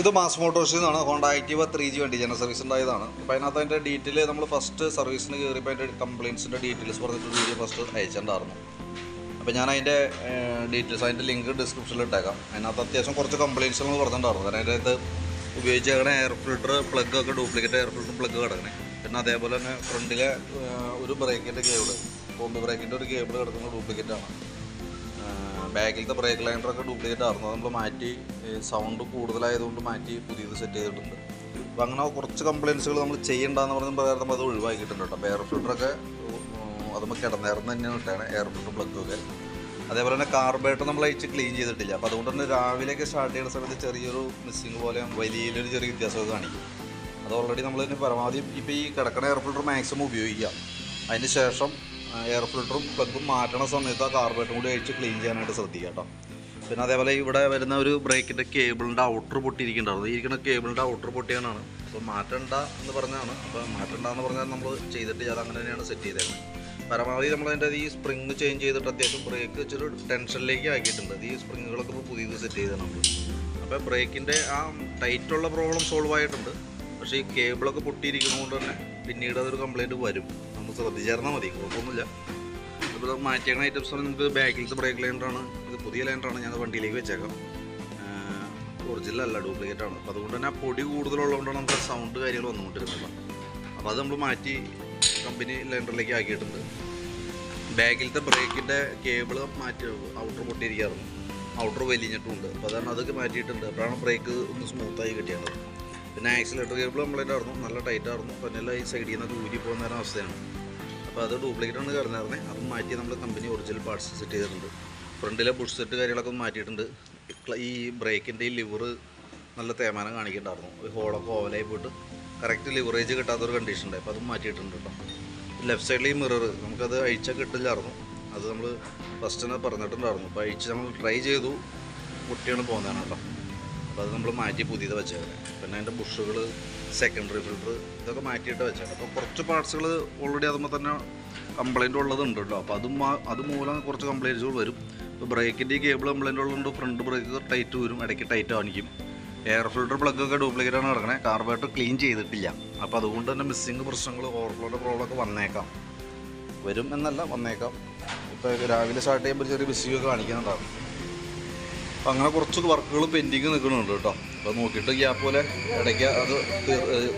ഇത് മാസ് മോട്ടോഴ്സിൽ നിന്നാണ് ഹോണ്ട ആക്റ്റീവ ത്രീ ജി വണ്ടി ജനറൽ സർവീസ് ഉണ്ടായതാണ്. അപ്പോൾ അതിനകത്ത് അതിന്റെ ഡീറ്റെയിൽ നമ്മൾ ഫസ്റ്റ് സർവീസിന് കയറിയപ്പോൾ അതിന്റെ കംപ്ലയിൻസിന്റെ ഡീറ്റെയിൽസ് പറഞ്ഞിട്ട് വീഡിയോ ഫസ്റ്റ് അയച്ചിട്ടുണ്ടായിരുന്നു. അപ്പോൾ ഞാൻ അതിന്റെ ഡീറ്റെയിൽസ് അതിന്റെ ലിങ്ക് ഡിസ്ക്രിപ്ഷനിൽ ഇട്ടേക്കാം. അതിനകത്ത് അത്യാവശ്യം കുറച്ച് കംപ്ലയിൻസ് നമ്മൾ പറഞ്ഞിട്ടുണ്ടായിരുന്നു. കാരണം അതിന്റെ അകത്ത് ഉപയോഗിച്ചേക്കണ എയർ ഫിൽറ്റർ പ്ലഗ് ഒക്കെ ഡ്യൂപ്ലിക്കേറ്റ് എയർ ഫിൽറ്റർ പ്ലഗ് കിടക്കണേ. പിന്നെ അതേപോലെ തന്നെ ഫ്രണ്ടിലെ ഒരു ബ്രേക്കിന്റെ കേബിൾ കോമ്പ് ബ്രേക്കിന്റെ ഒരു കേബിൾ കിടക്കുന്ന ഡ്യൂപ്ലിക്കേറ്റ് ആണ്. ബാക്കിലത്തെ ബ്രേക്ക് ലൈനറൊക്കെ ഡ്യൂപ്ലിക്കേറ്റ് ആയിരുന്നു. നമ്മൾ മാറ്റി സൗണ്ട് കൂടുതലായതുകൊണ്ട് മാറ്റി പുതിയത് സെറ്റ് ചെയ്തിട്ടുണ്ട്. അപ്പോൾ അങ്ങനെ കുറച്ച് കംപ്ലയിൻസുകൾ നമ്മൾ ചെയ്യണ്ടെന്ന് പറഞ്ഞ പ്രകാരം നമ്മൾ അത് ഒഴിവാക്കിയിട്ടുണ്ട് കേട്ടോ. അപ്പോൾ എയർ ഫിൽറ്ററൊക്കെ അതുമ്പോൾ കിടന്നേർന്ന് തന്നെയാണ് ഇട്ടാണ് എയർ ഫിൽറ്റർ പ്ലഗൊക്കെ അതേപോലെ തന്നെ കാർബേറ്റർ നമ്മൾ അയച്ച് ക്ലീൻ ചെയ്തിട്ടില്ല. അപ്പോൾ അതുകൊണ്ട് തന്നെ രാവിലെയൊക്കെ സ്റ്റാർട്ട് ചെയ്യുന്ന സമയത്ത് ചെറിയൊരു മിസ്സിങ് പോലെ വലിയൊരു ചെറിയ വ്യത്യാസമൊക്കെ കാണിക്കും. അത് ഓൾറെഡി നമ്മൾ തന്നെ പരമാവധി ഇപ്പോൾ ഈ കിടക്കുന്ന എയർ ഫിൽറ്റർ മാക്സിമം ഉപയോഗിക്കാം അതിന് ശേഷം എയർ ഫിൽറ്ററും പ്ലഗും മാറ്റണ സമയത്ത് ആ കാർബേറ്റും കൂടി അഴിച്ച് ക്ലീൻ ചെയ്യാനായിട്ട് ശ്രദ്ധിക്കാം കേട്ടോ. പിന്നെ അതേപോലെ ഇവിടെ വരുന്ന ഒരു ബ്രേക്കിന്റെ കേബിളിന്റെ ഔട്ടർ പൊട്ടിയിരിക്കുന്നുണ്ടായിരുന്നു ഈ ഇരിക്കുന്ന കേബിളിന്റെ ഔട്ടർ പൊട്ടിയാണ് അപ്പോൾ മാറ്റണ്ട എന്ന് പറഞ്ഞാണ് അപ്പോൾ മാറ്റണ്ട എന്ന് പറഞ്ഞാൽ നമ്മൾ ചെയ്തിട്ട് അത് അങ്ങനെ തന്നെയാണ് സെറ്റ് ചെയ്തേക്കുന്നത്. പരമാവധി നമ്മളതിന്റെ ഈ സ്പ്രിങ് ചേഞ്ച് ചെയ്തിട്ട് അത്യാവശ്യം ബ്രേക്ക് വെച്ചൊരു ടെൻഷനിലേക്ക് ആക്കിയിട്ടുണ്ട്. ഈ സ്പ്രിങ്ങുകളൊക്കെ ഇപ്പോൾ പുതിയത് സെറ്റ് ചെയ്തതാണ് നമ്മൾ അപ്പോൾ ബ്രേക്കിന്റെ ആ ടൈറ്റുള്ള പ്രോബ്ലം സോൾവ് ആയിട്ടുണ്ട്. പക്ഷേ ഈ കേബിളൊക്കെ പൊട്ടിയിരിക്കുന്നതുകൊണ്ട് തന്നെ പിന്നീട് അതൊരു കംപ്ലയിന്റ് വരും. നമ്മൾ ശ്രദ്ധിച്ചേർന്നാൽ മതി. കുഴപ്പമൊന്നുമില്ല. ഇപ്പോൾ മാറ്റിയേക്കുന്ന ഐറ്റംസ് നമുക്ക് ബാക്കിലത്തെ ബ്രേക്ക് ലൈനറാണ് ഇത് പുതിയ ലൈനറാണ് ഞാൻ വണ്ടിയിലേക്ക് വെച്ചേക്കാം. ഒറിജിനൽ അല്ല ഡ്യൂപ്ലിക്കേറ്റ് ആണ്. അപ്പോൾ അതുകൊണ്ട് തന്നെ ആ പൊടി കൂടുതലുള്ളതുകൊണ്ടാണ് നമുക്ക് സൗണ്ട് കാര്യങ്ങൾ വന്നുകൊണ്ടിരുന്നത്. അപ്പോൾ അത് നമ്മൾ മാറ്റി കമ്പനി ലൈൻഡറിലേക്ക് ആക്കിയിട്ടുണ്ട്. ബാക്കിലത്തെ ബ്രേക്കിന്റെ കേബിൾ മാറ്റി ഔട്ടർ പൊട്ടിയിരിക്കാറുണ്ട് ഔട്ടർ വലിഞ്ഞിട്ടുണ്ട്. അപ്പോൾ അതാണ് അതൊക്കെ മാറ്റിയിട്ടുണ്ട്. അപ്പോഴാണ് ബ്രേക്ക് ഒന്ന് സ്മൂത്തായി കിട്ടിയത്. പിന്നെ ആക്സിലേറ്റർ കേബിൾ കംപ്ലൈന്റ് ആയിരുന്നു. നല്ല ടൈറ്റ് ആയിരുന്നു. പിന്നെ ഈ സൈഡിൽ നിന്നൊക്കെ ഊരി പോകുന്ന ഒരു അവസ്ഥയാണ്. അപ്പോൾ അത് ഡ്യൂപ്ലിക്കേറ്റ് ആണ് കിടന്നായിരുന്നേ അത് മാറ്റി നമ്മൾ കമ്പനി ഒറിജിനൽ പാർട്സ് സെറ്റ് ചെയ്തിട്ടുണ്ട്. ഫ്രണ്ടിലെ ബുഷ് സെറ്റ് കാര്യങ്ങളൊക്കെ മാറ്റിയിട്ടുണ്ട്. ഈ ബ്രേക്കിന്റെ ഈ ലിവർ നല്ല തേമാനം കാണിക്കുന്നുണ്ടായിരുന്നു ഹോളൊക്കെ ഓവലായി പോയിട്ട് കറക്റ്റ് ലിവറേജ് കിട്ടാത്തൊരു കണ്ടീഷൻ ഉണ്ട്. അപ്പോൾ അത് മാറ്റിയിട്ടുണ്ട് കേട്ടോ ലെഫ്റ്റ് സൈഡിൽ ഈ മിറർ നമുക്കത് അഴിച്ചാൽ കിട്ടില്ലായിരുന്നു. അത് നമ്മൾ ഫസ്റ്റ് തന്നെ പറഞ്ഞിട്ടുണ്ടായിരുന്നു. അപ്പോൾ അഴിച്ച് നമ്മൾ ട്രൈ ചെയ്തു. പൊട്ടിയാണ് പോകുന്നതാണ് കേട്ടോ അപ്പോൾ അത് നമ്മൾ മാറ്റി പുതിയത് വെച്ചേക്കാം പിന്നെ അതിന്റെ ബുഷുകൾ സെക്കൻഡറി ഫിൽറ്റർ ഇതൊക്കെ മാറ്റിയിട്ട് വെച്ചേക്കാം അപ്പോൾ കുറച്ച് പാർട്സുകൾ ഓൾറെഡി അതുമ്പോൾ തന്നെ കംപ്ലൈന്റ് ഉള്ളതുണ്ട് കേട്ടോ. അപ്പോൾ അതും അതുമൂലം അത് മൂലം കുറച്ച് കംപ്ലൈന്റ്സുകൾ വരും. ഇപ്പോൾ ബ്രേക്കിന്റെ കേബിൾ കംപ്ലൈന്റ് ഉള്ളതുകൊണ്ട് ഫ്രണ്ട് ബ്രേക്ക് ടൈറ്റ് വരും ഇടയ്ക്ക് ടൈറ്റ് കാണിക്കും. എയർ ഫിൽറ്റർ പ്ലഗൊക്കെ ഡ്യൂപ്ലിക്കേറ്റ് ആണ് കിടക്കണേ കാർബേറ്റർ ക്ലീൻ ചെയ്തിട്ടില്ല. അപ്പോൾ അതുകൊണ്ട് തന്നെ മിസ്സിങ് പ്രശ്നങ്ങൾ ഓവർഫ്ലോയുടെ പ്രോബ്ലം ഒക്കെ വന്നേക്കാം. വരും എന്നല്ല വന്നേക്കാം. ഇപ്പോൾ രാവിലെ സ്റ്റാർട്ട് ചെയ്യുമ്പോൾ ചെറിയ മിസ്സിങ് ഒക്കെ കാണിക്കുന്നുണ്ടാവും. അപ്പം അങ്ങനെ കുറച്ച് വർക്കുകൾ പെൻഡിങ് നിൽക്കുന്നുണ്ട് കേട്ടോ. അപ്പോൾ നോക്കിയിട്ട് ഗ്യാപ്പ് പോലെ ഇടയ്ക്ക് അത്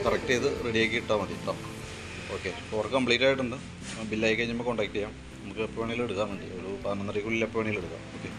കറക്റ്റ് ചെയ്ത് റെഡിയാക്കി ഇട്ടാൽ മതി കേട്ടോ. ഓക്കെ വർക്ക് കംപ്ലീറ്റ് ആയിട്ടുണ്ട്. ബില്ലായി കഴിഞ്ഞപ്പോൾ കോൺടാക്ട് ചെയ്യാം. നമുക്ക് എപ്പോൾ വേണമെങ്കിലും എടുക്കാൻ വേണ്ടി. ഒരു പതിനൊന്നരയ്ക്കുള്ളിൽ എപ്പോൾ വേണമെങ്കിലും എടുക്കാം. ഓക്കെ